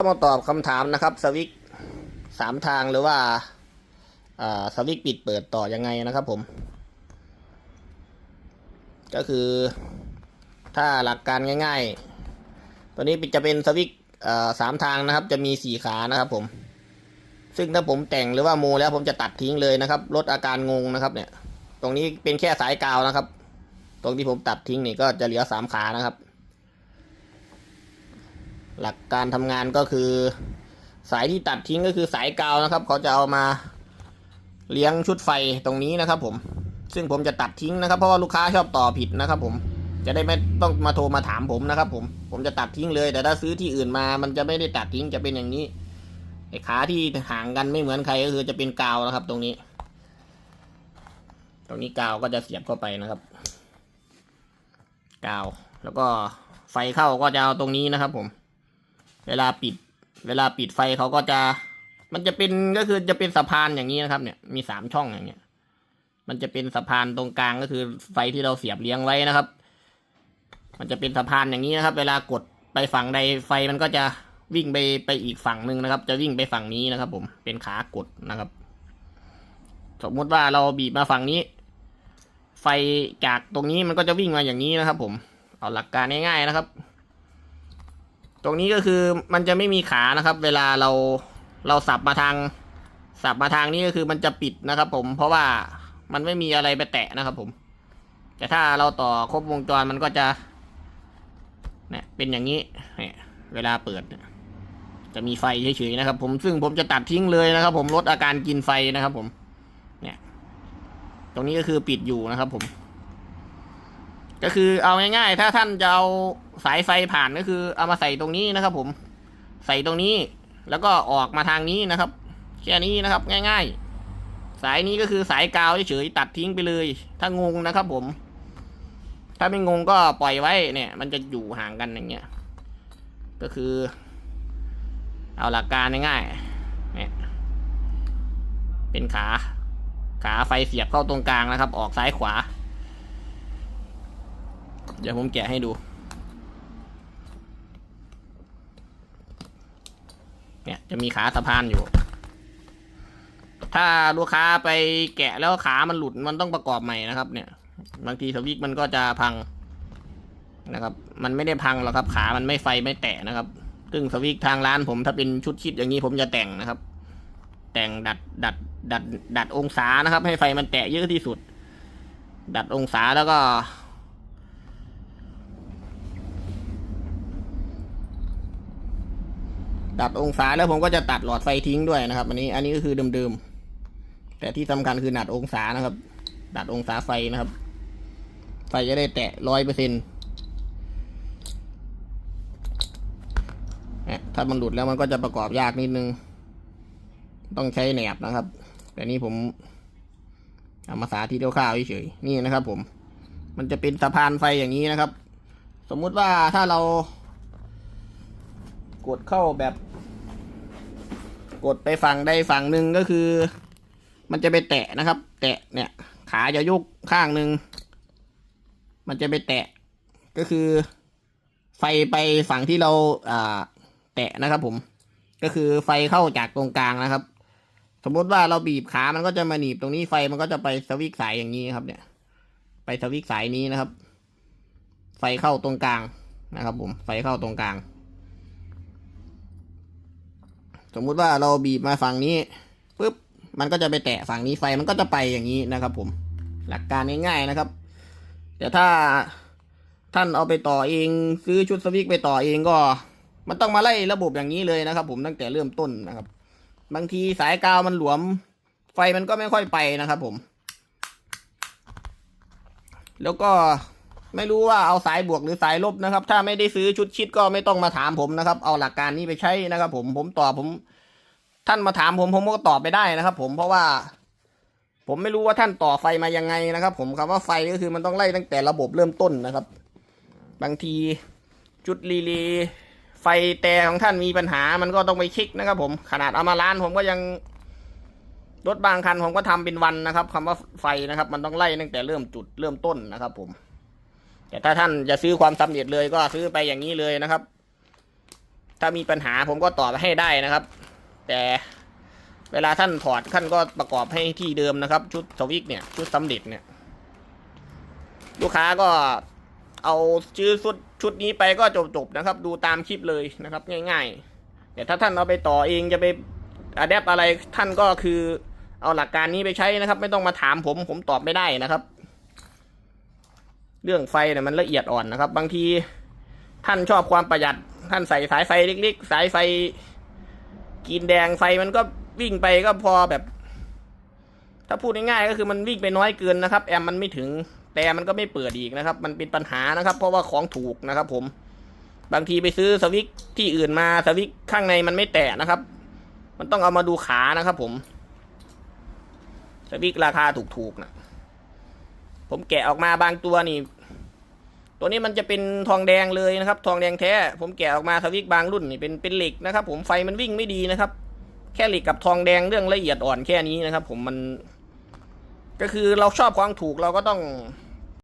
ก็มาตอบคำถามนะครับสวิกสามทางหรือว่าสวิกปิดเปิดต่อยังไงนะครับผม ก็คือถ้าหลักการง่าย ๆ ตัวนี้จะเป็นสวิกสามทางนะครับ จะมีสี่ขานะครับผม ซึ่งถ้าผมแต่งหรือว่าโมแล้วผมจะตัดทิ้งเลยนะครับ ลดอาการงงนะครับ เนี่ย ตรงนี้เป็นแค่สายกาวนะครับ ตรงที่ผมตัดทิ้งนี่ก็จะเหลือสามขานะครับ หลักการทำงานก็คือ สายที่ตัดทิ้งก็คือสายกาวนะครับ เขาจะเอามาเลี้ยงชุดไฟตรงนี้นะครับผมซึ่งผมจะตัดทิ้งนะครับ เพราะว่าลูกค้าชอบต่อผิดนะครับ ผมจะได้ไม่ต้องมาโทรมาถามผมนะครับ ผมผมจะตัดทิ้งเลย แต่ถ้าซื้อที่อื่นมา มันจะไม่ได้ตัดทิ้งจะเป็นอย่างนี้ไอ้ขาที่ห่างกันไม่เหมือนใครก็คือจะเป็นกาวนะครับ ตรงนี้ ตรงนี้กาวก็จะเสียบเข้าไปนะครับ กาว แล้วก็ไฟเข้าก็จะเอาตรงนี้นะครับ ผม เวลาปิด เวลาปิดไฟเขาก็จะ มันจะเป็นก็คือจะเป็นสะพานอย่างนี้นะครับ เนี่ยมีสามช่องอย่างเงี้ย มันจะเป็นสะพานตรงกลางก็คือไฟที่เราเสียบเลี้ยงไว้นะครับ มันจะเป็นสะพานอย่างนี้นะครับ เวลากดไปฝั่งใดไฟมันก็จะวิ่งไปไปอีกฝั่งหนึ่งนะครับ จะวิ่งไปฝั่งนี้นะครับ ผมเป็นขากดนะครับ สมมุติว่าเราบีบมาฝั่งนี้ ไฟจากตรงนี้มันก็จะวิ่งมาอย่างนี้นะครับ ผม เอาหลักการง่ายๆนะครับ รงนี้ก็คือมันจะไม่มีขานะครับ เวลาเราเราสับมาทางสับมาทางนี้ก็คือมันจะปิดนะครับผมเพราะว่ามันไม่มีอะไรไปแตะนะครับผม แต่ถ้าเราต่อครบวงจรมันก็จะเนี่ยเป็นอย่างนี้เนี่ยเวลาเปิด จะมีไฟเฉยๆนะครับ ผมซึ่งผมจะตัดทิ้งเลยนะครับ ผมลดอาการกินไฟนะครับ ผม เนี่ย ตรงนี้ก็คือปิดอยู่นะครับ ผม ก็คือเอาง่ายๆ ถ้าท่านจะเอาสายไฟผ่านก็คือ เอามาใส่ตรงนี้นะครับ ผม ใส่ตรงนี้ แล้วก็ออกมาทางนี้นะครับ แค่นี้นะครับ ง่าย ๆ สายนี้ก็คือสายกาวเฉยๆตัดทิ้งไปเลย ถ้างงนะครับ ผม ถ้าไม่งงก็ปล่อยไว้เนี่ย มันจะอยู่ห่างกันอย่างเงี้ย ก็คือ เอาหลักการง่ายๆเนี่ยเป็นขา ขาไฟเสียบเข้าตรงกลางนะครับ ออกซ้ายขวา เดี๋ยวผมแกะให้ดูเนี่ยจะมีขาสะพานอยู่ ถ้าลูกค้าไปแกะแล้วขามันหลุดมันต้องประกอบใหม่นะครับ เนี่ย บางทีสวิกมันก็จะพังนะครับ มันไม่ได้พังหรอกครับ ขามันไม่ไฟไม่แตะนะครับ ซึ่งสวิกทางร้านผมถ้าเป็นชุดคิดอย่างนี้ผมจะแต่งนะครับ แต่งดัดดัดดัดดัดองศานะครับ ให้ไฟมันแตะเยอะที่สุด ดัดองศาแล้วก็ ดัดองศาแล้วผมก็จะตัดหลอดไฟทิ้งด้วยนะครับ อันนี้อันนี้ก็คือเดิมๆแต่ที่สำคัญคือดัดองศานะครับ ดัดองศาไฟนะครับ ไฟจะได้แตะร้อยเปอร์เซ็นต์ถ้ามันหลุดแล้วมันก็จะประกอบยากนิดนึง ต้องใช้แหนบนะครับ แต่นี่ผมเอามาสาที่เดียวข้าวเฉยๆนี่นะครับ ผม มันจะเป็นสะพานไฟอย่างนี้นะครับ สมมุติว่าถ้าเรา กดเข้าแบบ กดไปฝั่งใดฝั่งหนึ่งก็คือ มันจะไปแตะนะครับ แตะเนี่ย ขาจะยกข้างหนึ่งมันจะไปแตะก็คือ ไฟไปฝั่งที่เราอ่าแตะนะครับผม ก็คือไฟเข้าจากตรงกลางนะครับ สมมติว่าเราบีบขามันก็จะมาหนีบตรงนี้ไฟมันก็จะไปสวิกสายอย่างนี้ครับ เนี่ย ไปสวิกสายนี้นะครับ ไฟเข้าตรงกลางนะครับผมไฟเข้าตรงกลาง สมมุติว่าเราบีบมาฝั่งนี้ปุ๊บมันก็จะไปแตะฝั่งนี้ไฟมันก็จะไปอย่างนี้นะครับ ผมหลักการง่ายๆนะครับ แต่ถ้าท่านเอาไปต่อเองซื้อชุดสวิกไปต่อเองก็ มันต้องมาไล่ระบบอย่างนี้เลยนะครับ ผมตั้งแต่เริ่มต้นนะครับ บางทีสายกาวมันหลวม ไฟมันก็ไม่ค่อยไปนะครับ ผม แล้วก็ ไม่รู้ว่าเอาสายบวกหรือสายลบนะครับ ถ้าไม่ได้ซื้อชุดชิดก็ไม่ต้องมาถามผมนะครับ เอาหลักการนี้ไปใช้นะครับ ผมผมตอบผม ท่านมาถามผมผมก็ตอบไปได้นะครับ ผมเพราะว่า ผมไม่รู้ว่าท่านต่อไฟมายังไงนะครับ ผมคำว่าไฟก็คือมันต้องไล่ตั้งแต่ระบบเริ่มต้นนะครับ บางทีจุดรีเลย์ไฟแต่ของท่านมีปัญหา มันก็ต้องไปเช็คนะครับ ผมขนาดเอามาล้านผมก็ยังรถบางคันผมก็ทำเป็นวันนะครับคำว่าไฟนะครับ มันต้องไล่ตั้งแต่เริ่มจุดเริ่มต้นนะครับ ผม แต่ถ้าท่านจะซื้อความสำเร็จเลยก็ซื้อไปอย่างนี้เลยนะครับ ถ้ามีปัญหาผมก็ตอบให้ได้นะครับ แต่เวลาท่านถอดท่านก็ประกอบให้ที่เดิมนะครับ ชุดสวิกเนี่ยชุดสำเร็จเนี่ย ลูกค้าก็เอาชื่อชุดชุดนี้ไปก็จบๆนะครับ ดูตามคลิปเลยนะครับ ง่าย ๆ แต่ถ้าท่านเอาไปต่อเองจะไปอะแดปอะไรท่านก็คือเอาหลักการนี้ไปใช้นะครับ ไม่ต้องมาถามผมผมตอบไม่ได้นะครับ เรื่องไฟเนี่ยมันละเอียดอ่อนนะครับ บางทีท่านชอบความประหยัด ท่านใส่สายไฟเล็กๆ สายไฟกินแดงไฟมันก็วิ่งไปก็พอแบบ ถ้าพูดง่ายๆก็คือมันวิ่งไปน้อยเกินนะครับ แอมมันไม่ถึงแต่มันก็ไม่เปิดอีกนะครับ มันเป็นปัญหานะครับ เพราะว่าของถูกนะครับ ผม บางทีไปซื้อสวิกที่อื่นมาสวิกข้างในมันไม่แตะนะครับ มันต้องเอามาดูขานะครับ ผมสวิกราคาถูกๆนะ ผมแกะออกมาบางตัวนี่ ตัวนี้มันจะเป็นทองแดงเลยนะครับ ทองแดงแท้ ผมแกะออกมาสวิกบางรุ่นนี่เป็นเป็นเหล็กนะครับ ผมไฟมันวิ่งไม่ดีนะครับ แค่เหล็กกับทองแดงเรื่องละเอียดอ่อนแค่นี้นะครับ ผมมัน ก็คือเราชอบของถูกเราก็ต้อง